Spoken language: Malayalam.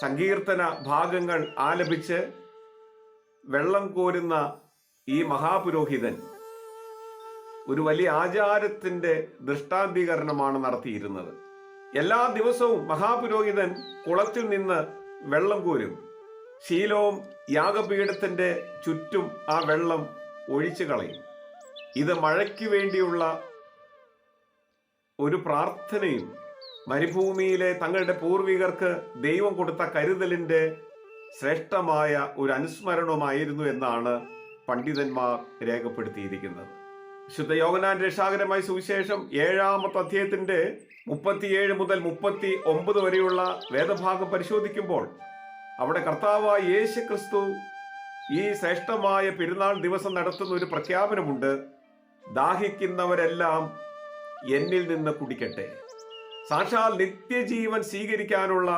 സങ്കീർത്തന ഭാഗങ്ങൾ ആലപിച്ച് വെള്ളം കോരുന്ന ഈ മഹാപുരോഹിതൻ ഒരു വലിയ ആചാരത്തിന്റെ ദൃഷ്ടാന്തീകരണമാണ് നടത്തിയിരുന്നത്. എല്ലാ ദിവസവും മഹാപുരോഹിതൻ കുളത്തിൽ നിന്ന് വെള്ളം കോരും. ശീലവും യാഗപീഠത്തിന്റെ ചുറ്റും ആ വെള്ളം ഒഴിച്ചു കളയും. ഇത് മഴയ്ക്ക് വേണ്ടിയുള്ള ഒരു പ്രാർത്ഥനയും മരുഭൂമിയിലെ തങ്ങളുടെ പൂർവികർക്ക് ദൈവം കൊടുത്ത കരുതലിന്റെ ശ്രേഷ്ഠമായ ഒരു അനുസ്മരണമായിരുന്നു എന്നാണ് പണ്ഡിതന്മാർ രേഖപ്പെടുത്തിയിരിക്കുന്നത്. ശുദ്ധ യോഗനാൻ രക്ഷാകരമായ സുവിശേഷം ഏഴാമത്തെ അധ്യായത്തിന്റെ മുപ്പത്തിയേഴ് മുതൽ മുപ്പത്തി ഒമ്പത് വരെയുള്ള വേദഭാഗം പരിശോധിക്കുമ്പോൾ അവിടെ കർത്താവായ യേശു ക്രിസ്തു ഈ ശ്രേഷ്ഠമായ പെരുന്നാൾ ദിവസം നടത്തുന്ന ഒരു പ്രഖ്യാപനമുണ്ട്. ദാഹിക്കുന്നവരെല്ലാം എന്നിൽ നിന്ന് കുടിക്കട്ടെ. സാക്ഷാൽ നിത്യജീവൻ സ്വീകരിക്കാനുള്ള